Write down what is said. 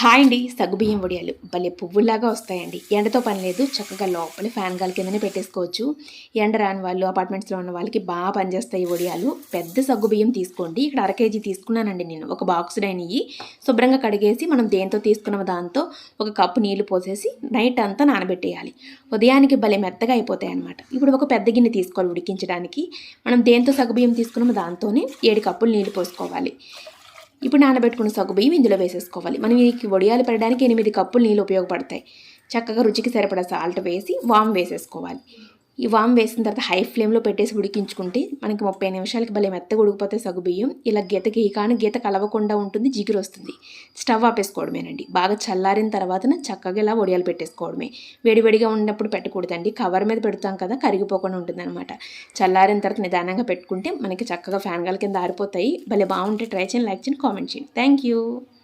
Hi అండి సగ్గుబియ్యం వడియాలు. భలే పువ్వులాగా వస్తాయండి. ఎండతో పని లేదు. చక్కగా లోపల ఫ్యాన్ గాలి కిందనే పెట్టేసుకోవచ్చు. ఎండ రాని వాళ్ళు అపార్ట్మెంట్స్లో ఉన్న వాళ్ళకి బాగా పనిచేస్తాయి వడియాలు. పెద్ద సగ్గుబియ్యం తీసుకోండి. ఇక్కడ అర కేజీ తీసుకున్నానండి నేను. ఒక బాక్స్ డైనయ్యి శుభ్రంగా కడిగేసి మనం దేంతో తీసుకున్న దాంతో ఒక కప్పు నీళ్ళు పోసేసి నైట్ అంతా నానబెట్టేయాలి. ఉదయానికి భలే మెత్తగా అయిపోతాయి అనమాట ఇప్పుడు ఒక పెద్ద గిన్నె తీసుకోవాలి ఉడికించడానికి. మనం దేంతో సగ్గుబియ్యం తీసుకున్నామో దాంతోనే ఏడు కప్పులు నీళ్ళు పోసుకోవాలి. ఇప్పుడు నానబెట్టుకున్న సగ్గు బియ్యం ఇందులో వేసేసుకోవాలి. మనం ఈ వడియాలు పెట్టడానికి ఎనిమిది కప్పులు నీళ్ళు ఉపయోగపడతాయి. చక్కగా రుచికి సరిపడా సాల్ట్ వేసి వామ్ వేసేసుకోవాలి. ఈ వామ్ వేసిన తర్వాత హై ఫ్లేమ్లో పెట్టేసి ఉడికించుకుంటే మనకి ముప్పై నిమిషాలకి భలే మెత్తగా ఉడికిపోతే సగుబియ్యం ఇలా గీతకి కానీ గీత కలవకుండా ఉంటుంది జిగురు వస్తుంది. స్టవ్ ఆపేసుకోవడమేనండి. బాగా చల్లారిన తర్వాత చక్కగా ఇలా వడియాలు పెట్టేసుకోవడమే. వేడివేడిగా ఉన్నప్పుడు పెట్టకూడదండి. కవర్ మీద పెడతాం కదా కరిగిపోకుండా ఉంటుంది అనమాట చల్లారిన తర్వాత నిదానంగా పెట్టుకుంటే మనకి చక్కగా ఫ్యాన్ గాల కింద ఆరిపోతాయి. భలే బాగుంటే ట్రై చేయండి లైక్ చేయండి కామెంట్ చేయండి. Thank you.